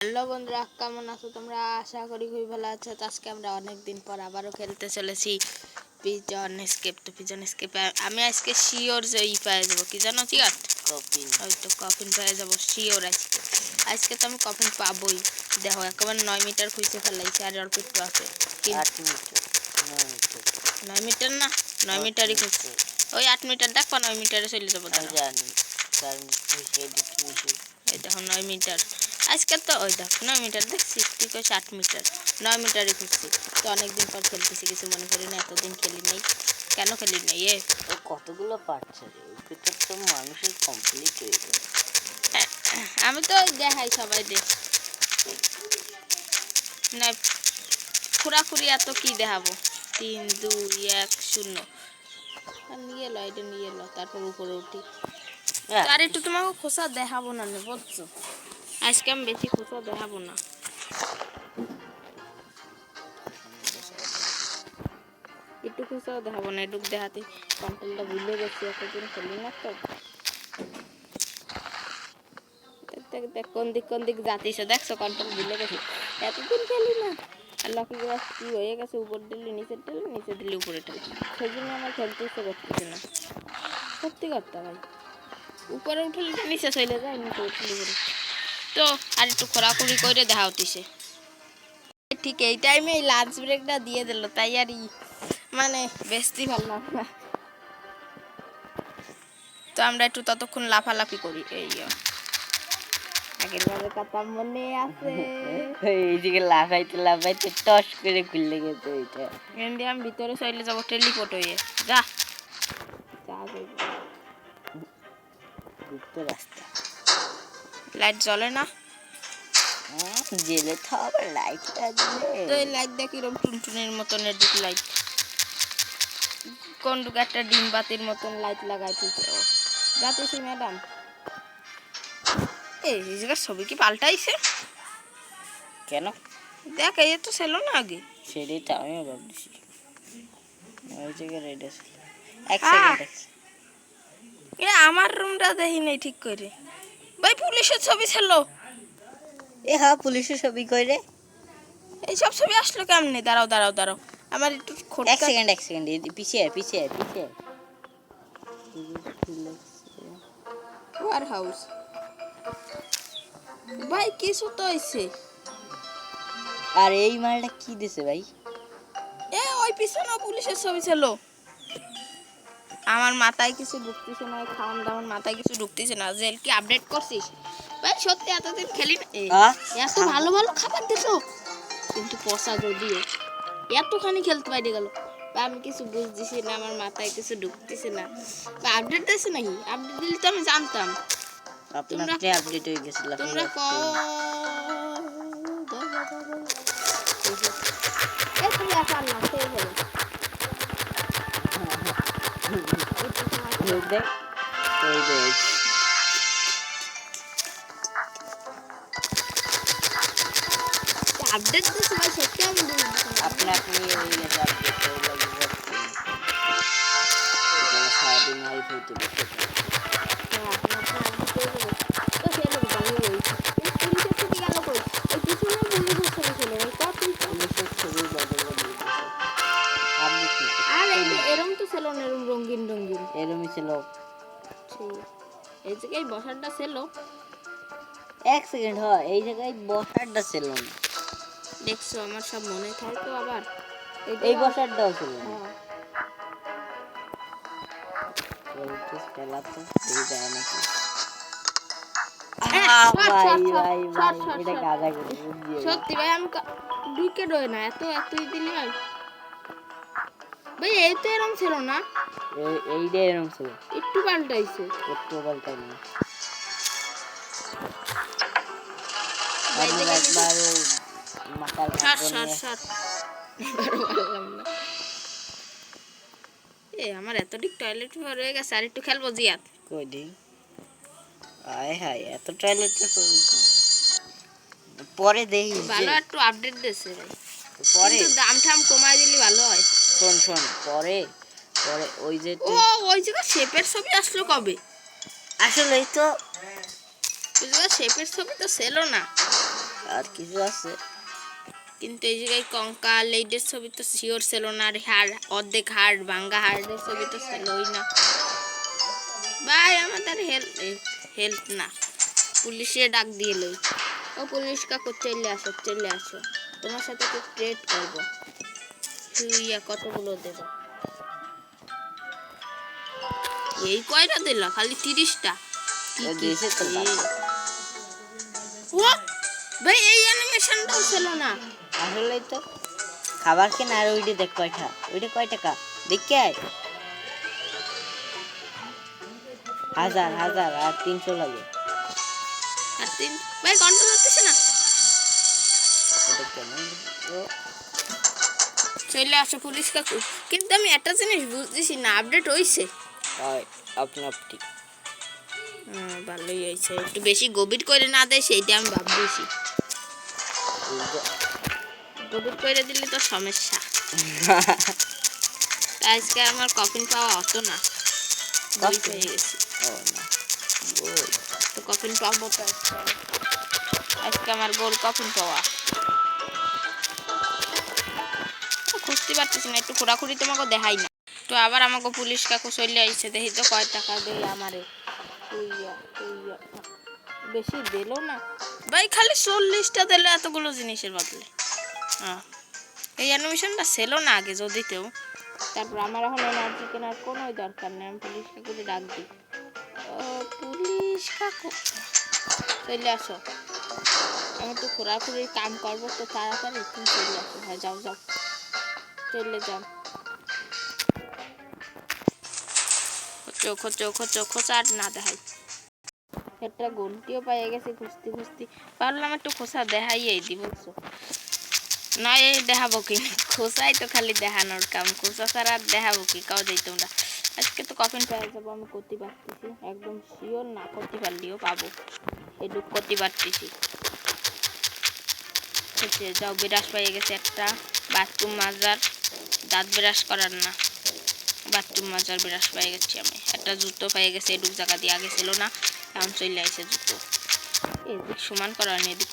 Hello বন্ধুরা কেমন আছো তোমরা? আশা করি খুবই ভালো আছো। তো আজকে আমরা অনেক দিন পর আবারও খেলতে চলেছি পিজন স্কেপ তো পিজন স্কেপ আমি আজকে শিওর যে ই পেয়ে যাব কি জানো চিয়াট? কপিন ওই তো কফিন পেয়ে যাব শিওর আজকে। আজকে তো আমি কফিন পাবোই। দেখো একেবারে নয় মিটার খুঁজে ফেলাইছি আর অল্প একটু আছে। নয় মিটার। না নয় মিটারই খুঁজছে। ওই আট মিটার দেখো নয় মিটারে চলে যাব জানি এই দেখো নয় মিটার। আজকে তো ওই দেখো নয় মিটার দেখছিস তুই কই আট মিটার। নয় মিটারই খুঁজছি তো অনেকদিন পর খেলতেছি কিছু মনে করি না এতদিন খেলি নেই। কেন খেলি নেই এ? ও কতগুলো পাচ্ছে তো মানুষের কমপ্লিট হয়ে যাবে আমি তো দেখাই সবাই দেখ না খুরাখুরি এত কি দেখাবো? তিন দুই এক শূন্য। নিয়ে এলো এটা নিয়ে এলো তারপর উপরে উঠি। আর একটু তোমাকে খোসা দেখাবো না বুঝছ? আজকে আমি বেশি খোসা দেখাবো না। একটু খোসাও দেখাবো না একটু দেখাতে কন্ট্রোলটা ভুলে গেছি এতদিন খেলি না তো। দেখ, কোন দিক কোন দিক যাতিস দেখছ কন্ট্রোল ভুলে গেছি। এতদিন খেলি না। আর লকি গ্লাস কি হয়ে গেছে উপর দিলে নিচে দিলে নিচে দিলে উপরে দিলে। সেই জন্য আমার খেলতে ইচ্ছে করতেছে না। সত্যি কথা ভাই। উপরে উঠলে নিচে চলে যায় নিচে উঠলে উপরে তো আর একটু খোরাখুরি করে দেখা হতিছে ঠিক এই টাইমে এই লাঞ্চ ব্রেকটা দিয়ে দিল তাই আর ই মানে বেশি ভালো না তো আমরা একটু ততক্ষণ লাফালাফি করি এই আগের বারের কথা মনে আছে। এইদিকে লাফাইতে লাফাইতে টস করে খুললে গেছে এমনি আমি ভিতরে চলে যাব টেলিপোর্ট হয়ে। যা। যা গুপ্ত রাস্তা। লাইট জ্বলে না? হ্যাঁ, জেলে তো আবার লাইট লাগবে তো এই লাইট দেখ কিরম টুনটুনের মতন এদিক লাইট কোন দুটো একটা ডিম বাতির মতন লাইট লাগাই তুলছে ও। যাতেছি ম্যাডাম এই জায়গার ছবি কি পাল্টাইছে? কেন? দেখ এই তো ছিল না আগে। সেটাই তো আমিও ভাবছি। ওই জায়গায় রেড আছে। এক সেকেন্ড এ আমার রুমটা দেখি নাই ঠিক করে। ভাই পুলিশের ছবি ছিল এ হ্যাঁ পুলিশের ছবি কইরে এইসব ছবি আসলো কেমনি? দাঁড়াও দাঁড়াও দাঁড়াও। আমার একটু এক সেকেন্ড এক সেকেন্ড পিছিয়ে পিছিয়ে পিছিয়ে। ওয়ার হাউস ভাই কিছু তো হইছে। আর এই মালটা কি দিছে ভাই? এ ওই পিছনে পুলিশের ছবি ছিল আমার মাথায় কিছু ঢুকতেছে না খাওয়ান দাওয়ান মাথায় কিছু ঢুকতেছে না। জেল কি আপডেট করছিস? ভাই সত্যি এতদিন খেলি না। এত ভালো ভালো খাবার দিছো? কিন্তু পচা যদিও। এতখানি খেলতে পারি গেল। বা আমি কিছু বুঝতেছি না আমার মাথায় কিছু ঢুকতেছে না। বা আপডেট দিয়েছে নাকি? আপডেট দিলে তো আমি জানতাম। তোমরা- আপডেট হয়ে গেছিল তোমরা ক এ তুমি আর পারলাম খেয়ে ফেলো এই দেখ ওই দেখ আপডেট দিচ্ছে ভাই সত্যি আমি বুঝতেছি না। আপনি আপনি হয়ে গেছে আপডেট হয়ে লাগবে সারাদিন হাই এই জায়গায় বসারটা ছিল। এক সেকেন্ড হয় এই জায়গায় বসারটা ছিল না। দেখছ আমার সব মনে থাকে তো আবার। এই বসারটাও ছিল হ্যাঁ। সত্যি ভাই আমি ঢুকে রয়ে না এত এতই দিলি হয়। ভাই এই তো এরম ছিল না? এই- এইটা এরকম ছিল। একটু পাল্টাইছে। একটু বলতে না আমি একবার মাথার পারলাম এ আমার এতটিক টয়লেট হয়ে গেছে আর একটু খেলব জিয়াত কই দিই আয় হায় এত টয়লেটটা পরে দেখি ভালো একটু আপডেট দিয়েছে ভাই। পরে? দাম ঠাম কমায় দিলে ভালো হয়। শোন শোন পরে পরে ওই যে ও ওই জায়গা শেপের ছবি আসলো কবে? আসলেই তো। ওই জায়গা শেপের ছবি তো ছিল না। আর কিছু আছে। কিন্তু এই জায়গায় কঙ্কাল এইদের ছবি তো শিওর ছিল না আর হাড় অর্ধেক হাড় ভাঙ্গা হাড়ের ছবি তো ছিলই না। ভাই আমাদের হেল্প হেল্প না। পুলিশে ডাক দিয়ে লই। ও পুলিশ কাকু চলে আসো চলে আসো। তোমার সাথে তো ট্রেড করব। ইয়া কতগুলো দেবো। এই কয়টা দিল? খালি তিরিশটা। ও ভাই এই অ্যানিমেশনটাও ছিল না। আসলেই তো খাবার কেনা আর ওইটা দেখ কয়টা। ওইটা কয় টাকা? দেখে আয়। হাজার হাজার আর তিনশো লাগে। আর তিন ভাই কন্ট্রোল হতেছে না? এটা কেমন? ও, চলে আসো পুলিশ কাকু। কিন্তু আমি একটা জিনিস বুঝতেছি না আপডেট হয়েছে হয় আপনা আপনি ভালোই হয়েছে একটু বেশি গভীর করে না দেয় সেইটা আমি ভাবতেছি। গভীর করে দিলে তো সমস্যা। আজকে আমার কফিন পাওয়া অত না। গেছি। তো কফিন পাবো তো আজকে। আমার গোল কফিন পাওয়া। খুঁজতে পারতেছি না, একটু খোরাখুরি তোমাকে দেখাই না। তো আবার আমাকে পুলিশ কাকু চলে আইছে, দেখি তো কয় টাকা দেয় আমারে। বেশি দিল না। ভাই, খালি চল্লিশটা দিলে এতগুলো জিনিসের বদলে। হ্যাঁ এই অ্যানিমেশনটা ছিল না আগে যদিতেও। তারপর আমার এখন এনার্জি কেনার কোনো দরকার নেই, আমি পুলিশ কাকুকে ডাক দিই। পুলিশ কাকু? চলে আসো। আমি তো ঘোরাঘুরির কাম করব তো তাড়াতাড়ি, তুমি চলে আসো। হ্যাঁ যাও যাও। যাও খোঁচো খোঁচো খোঁচো খোঁচার না দেখাই। একটা গন্টিও পাইয়ে গেছে, খুঁজতে খুঁজতে। পারলাম একটু খোসা দেখাইয়েই দি, বুঝছ? নয় এই দেখাবো কি? খোসাই তো খালি দেখানোর কাম। খোসা ছাড়া দেখাবো কি? কাও দেই তোমরা। আজকে তো কফিন পেয়ে যাব, আমি করতে পারতেছি একদম শিওর না করতে পারলেও পাবো। এটুক করতে পারতেছি যাও বিরাস পেয়ে গেছে একটা। বাথরুম মাজার। দাঁত ব্রাশ করার না। বাথরুম মাজার ব্রাশ পেয়ে গেছি আমি। একটা জুতো পেয়ে গেছে, এটুক জায়গা দিয়ে আগে ছিল না, এখন চলে আইছে জুতো। এদিক সমান করা নেই এদিক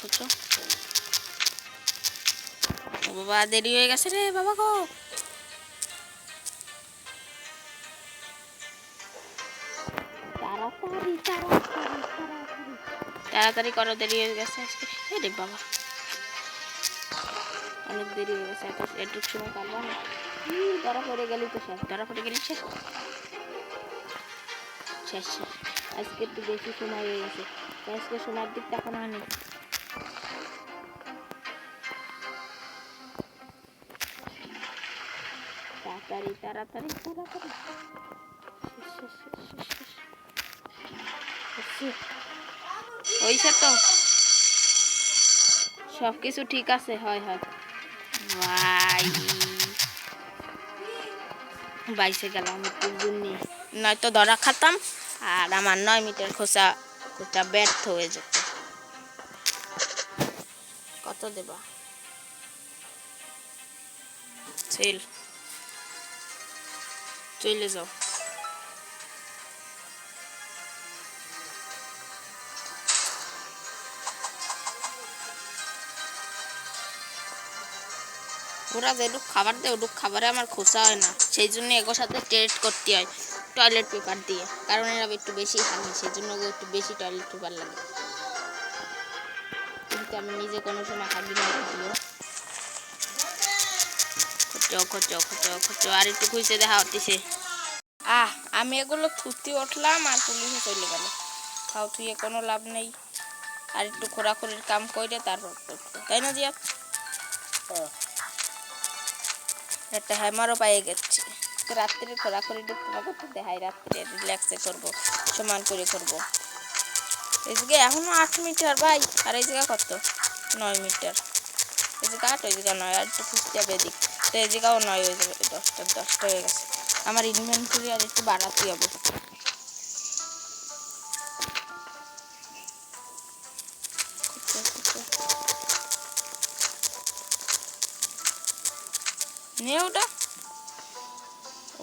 ও বাবা, দেরি হয়ে গেছে রে বাবা গো। তাড়াতাড়ি করো, দেরি হয়ে গেছে আজকে। বাবা। অনেক দেরি হয়ে গেছে এত এটুক সময় পারব না। ধরা পড়ে গেলি তো শেষ ধরা পড়ে গেলি শেষ। শেষ আজকে একটু বেশি সময় হয়ে গেছে আজকে সময়ের দিকটা এখন আনি তাড়াতাড়ি তাড়াতাড়ি তাড়াতাড়ি? হইছে তো। সব কিছু ঠিক আছে, হয় হয়। বাইসে গেলাম একটু জন্য নয়তো ধরা খাতাম, আর আমার নয় মিটার খোসা খোসা ব্যর্থ হয়ে যেত। কত দেবা? সেল চলে যাও। ওরা যেটুক খাবার দেয় ওটুক খাবারে আমার খোসা হয় না। সেই জন্য এগোর সাথে ট্রেড করতে হয় টয়লেট পেপার দিয়ে। কারণ এরা একটু বেশি খাবে সেই জন্য একটু বেশি টয়লেট পেপার লাগে। কিন্তু আমি নিজে কোনো সময় খাবি না খোঁচো আর একটু দেখা আহ, আমি এগুলো উঠলাম আর চলে খাও কোনো লাভ আর একটু কাম তারপর তাই না জিয়া? একটা হ্যামারও পাইয়ে গেছি। রাত্রে খোরাখুরি তোমাকে তো দেখাই রাত্রে রিল্যাক্সে করব, সমান করে করব। এই এখনও আট মিটার ভাই, আর এই জায়গা কত? নয় মিটার। এই জায়গা আট, ওই জায়গা নয়, আর একটু খুঁজতে হবে এদিক। তো এই জায়গাও নয় হয়ে যাবে দশটা দশটা হয়ে গেছে। আমার ইনভেন্টরি আর একটু বাড়াতে হবে। নিয়ে ওটা।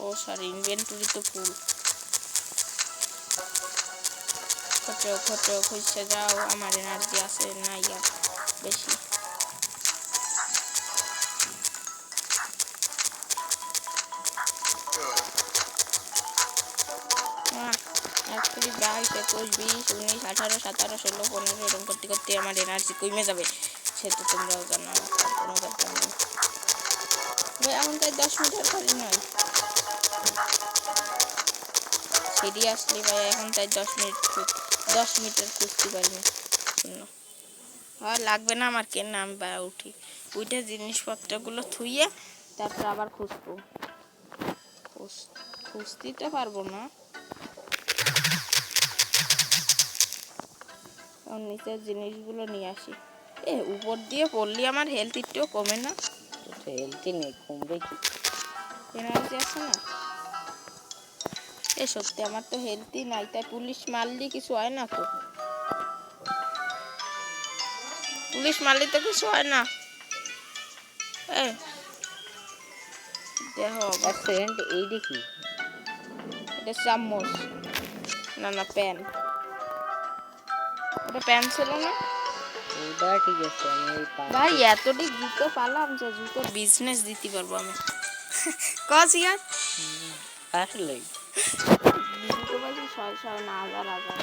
ও সরি ইনভেন্টরি তো ফুল খোঁচো খুঁজছে যাও, আমার এনার্জি আছে, নাই বেশি। বাইশ একুশ, বিশ আঠারো, সতেরো, ষোলো, পনেরো, এরকম করতে করতে আমার এনার্জি কমে যাবে। সেহেতু তোমরাও জানো কোনো ব্যাপার নেই। ভাই তাই দশ মিটার খালি নয়। সিরিয়াসলি ভাই, এখন তাই দশ মিনিট দশ মিটার খুঁজতে পারিনি শূন্য আর লাগবে না আমার কেন আমি বা উঠি। উঠে জিনিসপত্রগুলো থুইয়ে তারপর আবার খুঁজবো। খুঁজ- খুঁজতেই তো পারব না। নিচের জিনিসগুলো নিয়ে আসি। এ, উপর দিয়ে পড়লে আমার হেলথ একটু কমে না। হেলথি নেই কমবে কি এনার্জি আছে না এ সত্যি আমার তো হেলথই নাই তাই পুলিশ মারলে কিছু হয় না তো পুলিশ মারলে তো কিছু হয় না এ দেহ এক এই দেখি এটা চামচ না না প্যান এটা প্যান ছিল না ঠিক আছে আমি ভাই এতটি জুতো পালাম যে জুতোর বিজনেস দিতে পারব আমি। কস ইয়ার। আসলে জুতো পাইছি ছয় ছয় না হাজার হাজার।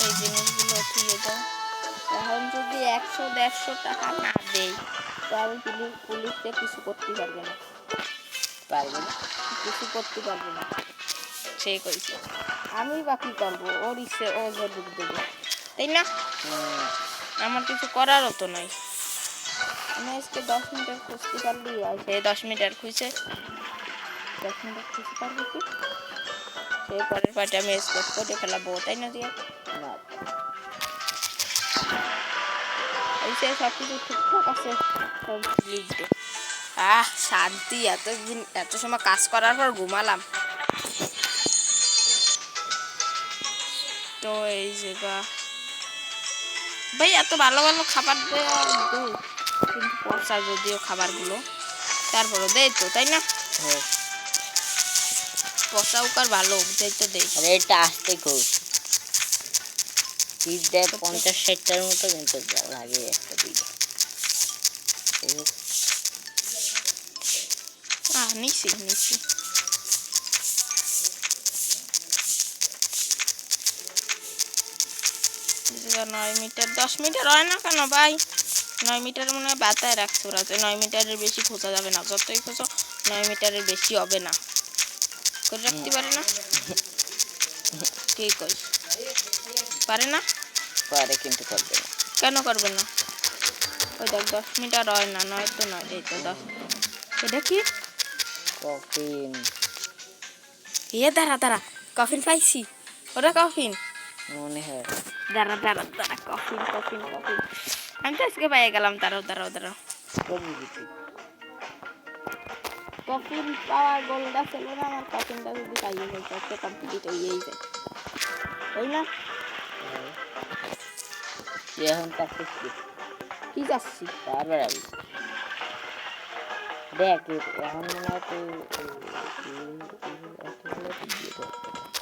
এই জিনিসগুলো দাও এখন যদি একশো দেড়শো টাকা না দেই তো আমি পুলিশ পুলিশকে কিছু করতে পারবে না। পারবে না। কিছু করতে পারব না। সে কইছে। আমি বা কি করব? ওর ইচ্ছে ও যদুক দেবে। তাই না? আমার কিছু করারও তো নাই। আমি আজকে দশ মিটার খুঁজতে পারলি? সে দশ মিটার খুঁজে দশ মিটার খুঁজতে পারব কি? সে পরের পাটে আমি স্কোপ করে ফেলাবো তাই না দিয়ে? সে সব কিছু ঠিকঠাক আছে। লিখবে আহ শান্তি এত দিন এত সময় কাজ করার পর ঘুমালাম। তো এই যে ভাই এত ভালো ভালো খাবার দেয় কিন্তু পচা যদিও খাবারগুলো তারপরও দেয় তো তাই না? হ্যাঁ। পচা উকার ভালো দেয় তো দেয় আরে এটা আসতে খুব পিস দেয় পঞ্চাশ ষাটটার মতো কিন্তু লাগে একটা হোক, আহ নিছি নিছি। নয় মিটার দশ মিটার হয় না কেন ভাই? নয় মিটার মনে হয় বাতায় রাখছো রাতে নয় মিটারের বেশি খোঁজা যাবে না। যতই খোঁজো নয় মিটারের বেশি হবে না। করে রাখতে পারে না? কে কই পারে না? পারে কিন্তু করবে না। কেন করবে না? ওই দেখ দশ মিটার হয় না নয় তো নয় এই তো দশ। এটা কি? কফিন। এ দাঁড়া দাঁড়া। কফিন পাইছি। ওটা কফিন। মনে হয়। দাঁড়া দাঁড়া দাঁড়া কফিন কফিন কফিন আমি তো আজকে পাইয়ে গেলাম দাঁড়াও দাঁড়াও দাঁড়াও। কফিন পাওয়ার গোলটা ছিল না আমার কফিনটা যদি পাইয়ে যাই তো কমপ্লিট হয়েই যায়। তাই না? এখন কাছে কি? যাচ্ছি তারপর আমি। দেখ এখন মনে হয়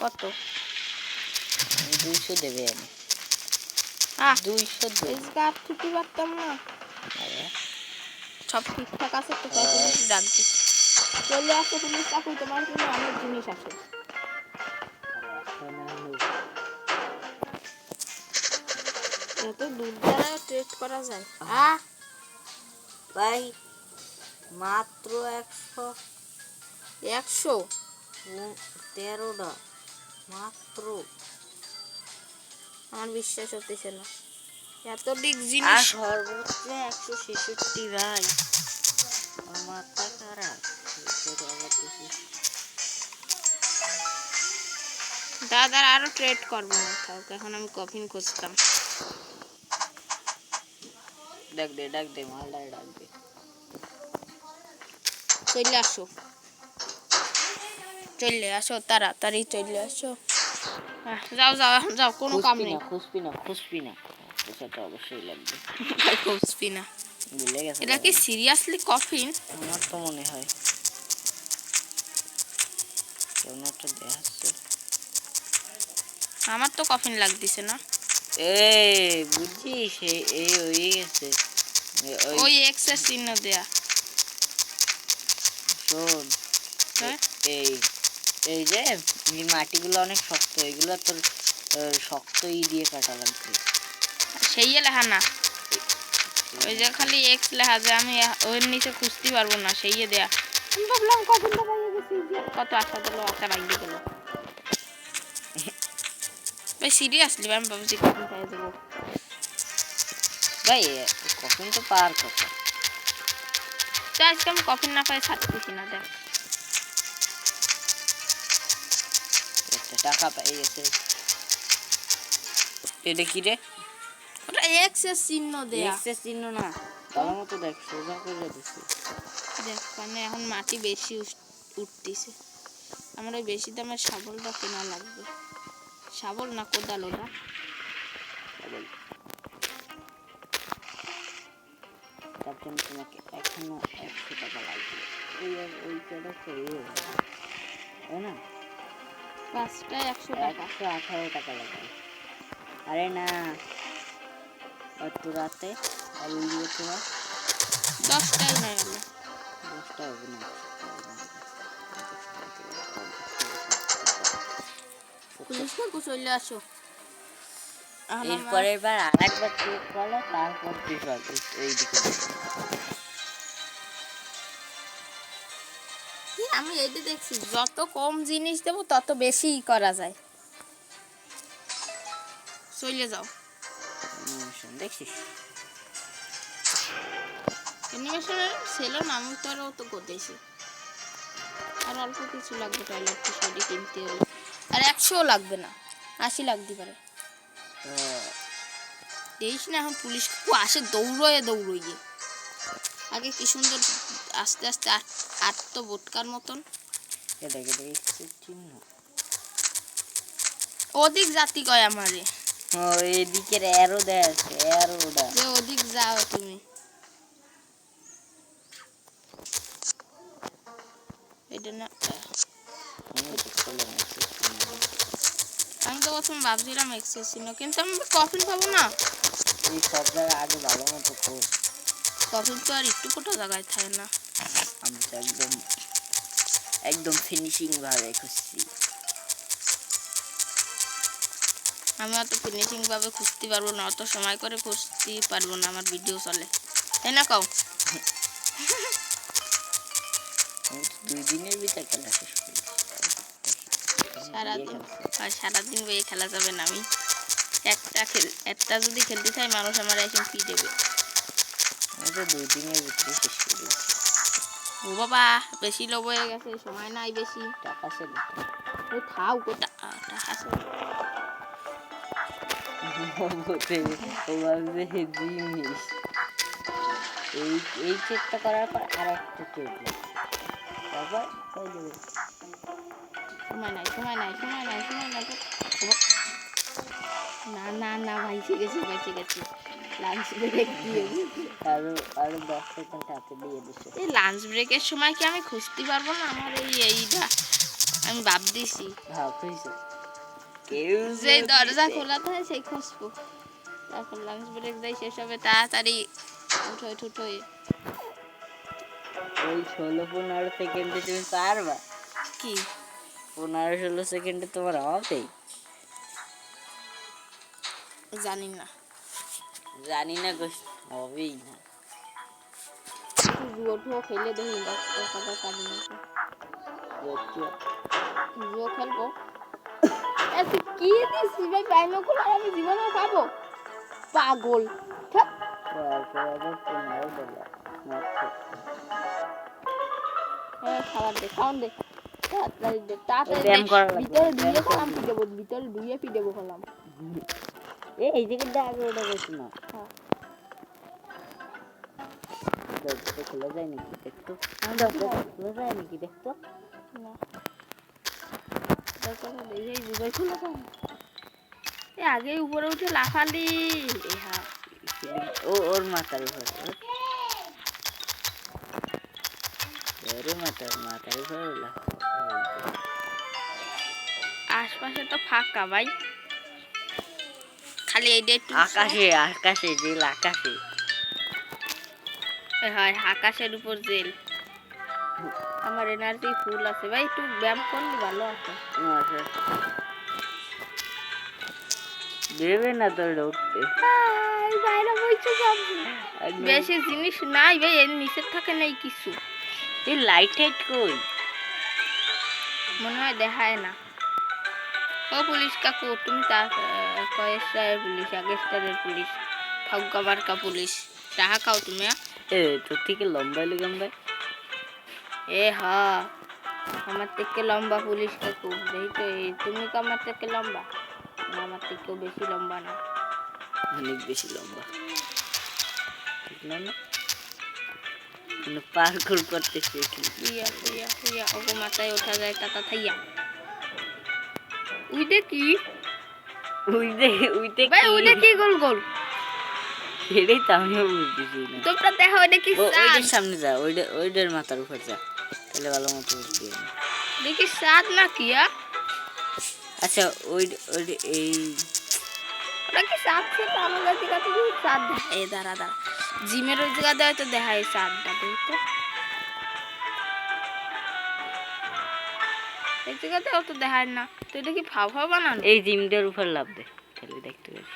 কত? দুইশো দেবে আমি। দুইশো আর ছুটি পারতাম না। সব ঠিকঠাক আছে তো পুলিশ ডাকছি চলে আসে পুলিশ চাকরি তোমার জন্য অনেক জিনিস আছে। এত দূর দ্বারা ট্রেড করা যায়। আহ! ভাই মাত্র একশো। একশো? তেরোটা। মাত্র। আমার বিশ্বাস হতেছে না। এত আর জিনিস। সর্বোচ্চ একশো ছেষট্টি ভাই। আমার মাথা খারাপ। দাদার আরও ট্রেড করব না কাউকে। এখন আমি কফিন খুঁজতাম। ডাক দে ডাক দে মালদার ডাক দে। চলে আসো। চলে আসো তাড়াতাড়ি চলে আসো। যাও যাও এখন যাও কোনো কাম নেই। খুসপি না খুসপি না। সেটা অবশ্যই লাগবে। খুঁজবি না। এটা কি সিরিয়াসলি কফিন? আমার তো মনে হয়। কেমন একটা দেখাচ্ছে। আমার তো কফিন লাগতেছে না। এই বুঝছিস? এই এই হয়ে গেছে। ওই ওই এক্সের চিহ্ন দেয়া। শোন। হ্যাঁ? এই। এই যে এই মাটিগুলো অনেক শক্ত এগুলো তোর শক্ত ই দিয়ে কাটা লাগবে সেই লেখা না। ওই যে খালি এক্স লেখা যে আমি ওর নিচে খুঁজতে পারব না সেই দেয়া। আমি ভাবলাম কখন কত আশা দিল আশা ভাঙিয়ে দিল। ভাই সিরিয়াসলি আমি ভাবছি কখন পাই দেবো ভাই কখন তো পার কথা। তো আজকে আমি কফিন না পাই ছাড়তেছি না দেখ। টাকা পেয়ে গেছে এটা কি রে? ওটা এক্সের চিহ্ন দেয়া। এক্সেস চিহ্ন না ভালো মতো দেখ সোজা করে দিছি। দেখ মানে এখন মাটি বেশি উঠতিছে। আমার ওই বেশি দামের শাবলটা কেনা লাগবে। শাবল না কোদাল ওটা? কেবল। তার জন্য তোমাকে এখনও একশো টাকা লাগবে। ওই ওই কটা না? পাঁচটায় একশো টাকা। একশো আঠারো টাকা লাগবে আরে না এত রাতে ওই দিয়ে তোমার দশটাই নয় গেল দশটা হবে না পুলিশ কাকু চলে আসো। এখন আমার- এরপরের বার আর একবার চেক করলে তারপর তুই পাবি আমি এইটা দেখছি যত কম জিনিস দেবো তত বেশি করা যায়। চলে যাও। দেখছিস? অ্যানিমেশনের ছেলে নাম তোরও তো গতেছি আর অল্প কিছু লাগবে টয়লেট শাড়ি কিনতে হলে আর একশোও লাগবে না আশি লাগতে পারে। দেখিস না এখন পুলিশ আসে দৌড়য়ে দৌড়ইয়ে আগে কি সুন্দর আস্তে আস্তে আট আটতো বোটকার মতন। চিহ্ন। ওদিক জাতি কয় আমারে? ও এদিকের অ্যারো অ্যারোটা ওদিক যাও তুমি। এটা না আমি তো চিহ্ন। প্রথম ভাবছিলাম এক্সেস ছিল কিন্তু আমি কফিন পাবো না। এই সব জায়গায় আগে ভালো মতো কফিন তো আর একটু কোটা জায়গায় থাকে না। আমি তো একদম একদম ফিনিশিং ভাবে খুঁজছি। আমি অত ফিনিশিং ভাবে খুঁজতে পারব না অত সময় করে খুঁজতে পারব না আমার ভিডিও চলে। তাই না কও দুই দিনের ভিতরে খেলা শেষ করি। সারাদিন আর সারাদিন বইয়ে খেলা যাবে না আমি। একটা খেল একটা যদি খেলতে চাই মানুষ আমার এখন ফি দেবে। দুই দিনের ভিতরে শেষ করে ও বাবা বেশি লোভ হয়ে গেছে সময় নাই বেশি। টাকা ছিল ও ওতে জিনিস। এই এই চেকটা করার পর আর একটা চেক তারপর সময় নাই সময় নাই সময় নাই সময় নাই। না না না ভাইসে গেছি ভাইসে গেছি লাঞ্চ ব্রেক দিয়ে আরও আরও দশ সেকেন্ড হাতে দিয়ে দিচ্ছে এই লাঞ্চ ব্রেকের সময় কি আমি খুঁজতে পারব না? আমার এই এইটা আমি ভাব দিছি ভাব কেউ যে দরজা খোলা থাকে সেই খুঁজবো। তারপর লাঞ্চ ব্রেক দেয় শেষ হবে তাড়াতাড়ি উঠোয় ঠুটোয়। ওই ষোলো পনেরো সেকেন্ডে তুমি পারবা। কি? পনেরো ষোলো সেকেন্ডে তোমার হবেই। জানি না। জানি না গো হবেই না। জুয়ো টুয়ো খেলে দেখি কথা কাজ না জুয়ো খেলব? কি দিছিস ভাই? আমি জীবনে পাবো পাগল। খাবার দে খাওয়ান দে। তাড়াতাড়ি দে তাড়াতাড়ি ভিতরে করা খেলাম পি দেবো ভিতরে খেলাম এ এই আগে ওটা না। হ্যাঁ। দরজাটা খোলা যায় নাকি? দেখতো। দরজাটা খোলা। যায় নাকি? দেখতো। না। দরকার হলে এই খুলে দাও এ আগে উপরে উঠে লাফালি। হ্যাঁ ও ওর মাথার উপর ওর মাথার মাথার উপর আশপাশে তো ফাঁকা ভাই। খালি একটু আকাশে আকাশে জেল আকাশে। হয় আকাশের উপর জেল। আমার এনার্জি ফুল আছে। ভাই একটু ব্যায়াম করলে ভালো আছে আচ্ছা। দেবে না তো আর বেশি জিনিস নাই ভাই এর নিচের থাকে নাই কিছু। এই লাইট টাইট কই? মনে হয় দেখায় না। ও পুলিশ কাকু তুমি তা কয় স্টারের পুলিশ আগে স্টারের পুলিশ ফাউকা মার্কা পুলিশ। চাহা খাও তুমি? এ তোর থেকে লম্বা লম্বা এ হ। আমার থেকে লম্বা পুলিশ কাকু দেখি তো তুমি তো আমার থেকে লম্বা। আমার থেকেও বেশি লম্বা না। অনেক বেশি লম্বা। ঠিক না। না পার্কুর করতে শিখি ইয়া ইয়া ইয়া ওগো মাথায় ওঠা যায় টাটা থাইয়া। উই দেখি। ভাই গোল গোল? এটাই তো আমিও বুঝতেছি না। তোমরা দেখো ওই দেখি ওইটার সামনে যা ওইটা ওইটার মাথার উপর যা তাহলে ভালো মতো বুঝবি দেখি চাঁদ না কি আচ্ছা ওই ওই এই ওটা কি চাঁদ ছিল? আমার কাছে কাছে কি দেখা এ দাঁড়া দাঁড়া। জিমের ওই জায়গাতে হয়তো দেখা এই চাঁদটা দেখি এই জায়গাতে অত দেখায় না। তো এটা কি ফাও বানানো? এই জিমটার উপর লাভ দে তাহলে দেখতে পাবি।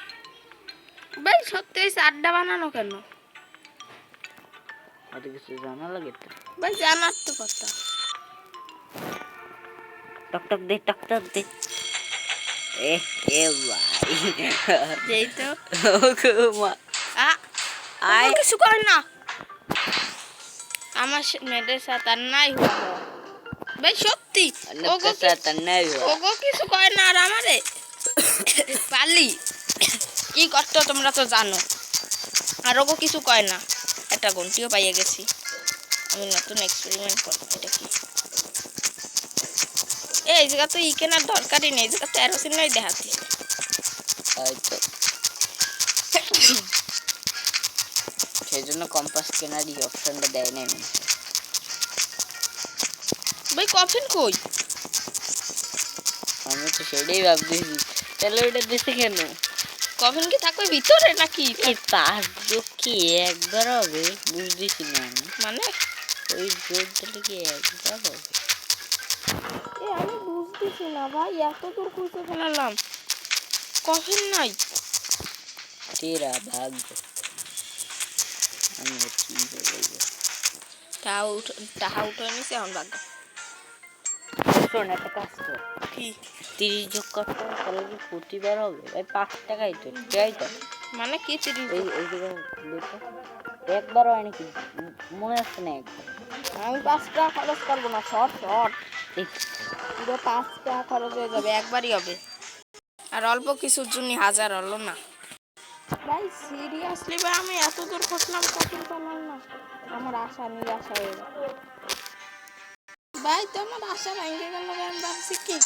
ভাই সত্যি চাঁদটা বানানো কেন? কিছু জানা লাগে তো। ভাই জানার তো কথা। টক টক দে টক টক দে। এ এ ভাই। যেই তো। ও মা। আ আয়। আয় কিছু কর না। আমার মেয়েদের সাথে আর নাই হওয়া। ভাই সত্যি? ওগো কিছু কয় না আর আমারে? পালি কি করতো তোমরা তো জানো। আর ওগো কিছু কয় না। একটা ঘন্টিও পাইয়ে গেছি। আমি নতুন এক্সপেরিমেন্ট করব এটা কি? এই জায়গা তো ই কেনার দরকারই নেই জায়গা তো অ্যারোসিন নাই দেখাতি। সেই জন্য কম্পাস কেনার এই অপশনটা দেয় হয়। ভাই কফিন কই? আমি তো সেটাই ভাবতেছি। তাহলে ওটা দিতে কেন? কফিন কি থাকবে ভিতরে নাকি? পাঁচ যোগ কি একবার হবে বুঝতেছি না আমি। মানে? ওই যোগ তাহলে কি একবার হবে? এ আমি বুঝতেছি না ভাই এত দূর খুঁজতে ফেলালাম কফিন নাই। তেরা ভাগ্য আমি কি বলব? টাহা উঠ টাহা উঠে নিছে এখন ভাগ্য শোন একটা কাজ কর। কি? তিরিশ যোগ করতে হবে, তাহলে কি প্রতিবার হবে? ওই পাঁচ টাকাই তো যাই তো? মানে কি চিঠি এই এই একবার হয় নাকি? মনে আসছে না একবার আমি পাঁচ টাকা খরচ করব না শর্ট শর্ট। পুরো পাঁচ টাকা খরচ হয়ে যাবে একবারই হবে। আর অল্প কিছুর জন্য হাজার হলো না। ভাই সিরিয়াসলি ভাই আমি এত দূর খুঁজলাম কখন পেলাম না? আমার আশা নিরাশা হয়ে ভাই তো আমার আশা ভেঙে গেল আমি ভাবছি কি?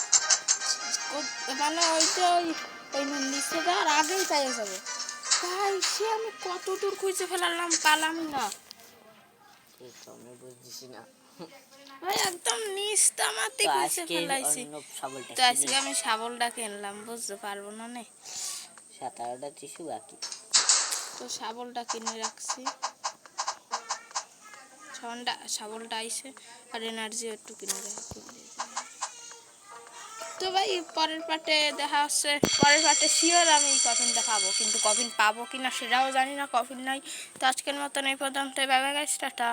মানে ওইটা ওই ওই নিচে যাওয়ার আগেই পেয়ে যাবে। ভাই সে আমি কত দূর খুঁজে ফেলালাম পালামই না। আমি বুঝতেছি না। ভাই একদম নিচ তামাতে খুঁজে ফেলাইছি। তো আজকে আমি শাবলটা কিনলাম বুঝতে পারব না নে? সাত আটটা টিস্যু বাকি। তো শাবলটা কিনে রাখছি। শাবলটা সাবলটা আইসে আর এনার্জি একটু কিনে দেয় তো ভাই, পরের পার্টে দেখা হচ্ছে, পরের পার্টে শিওর আমি কফিনটা পাবো কিন্তু কফিন পাবো কিনা সেটাও জানি না, কফিন নাই। তো আজকের মতন এই পর্যন্ত বাবা গাছ টাটা।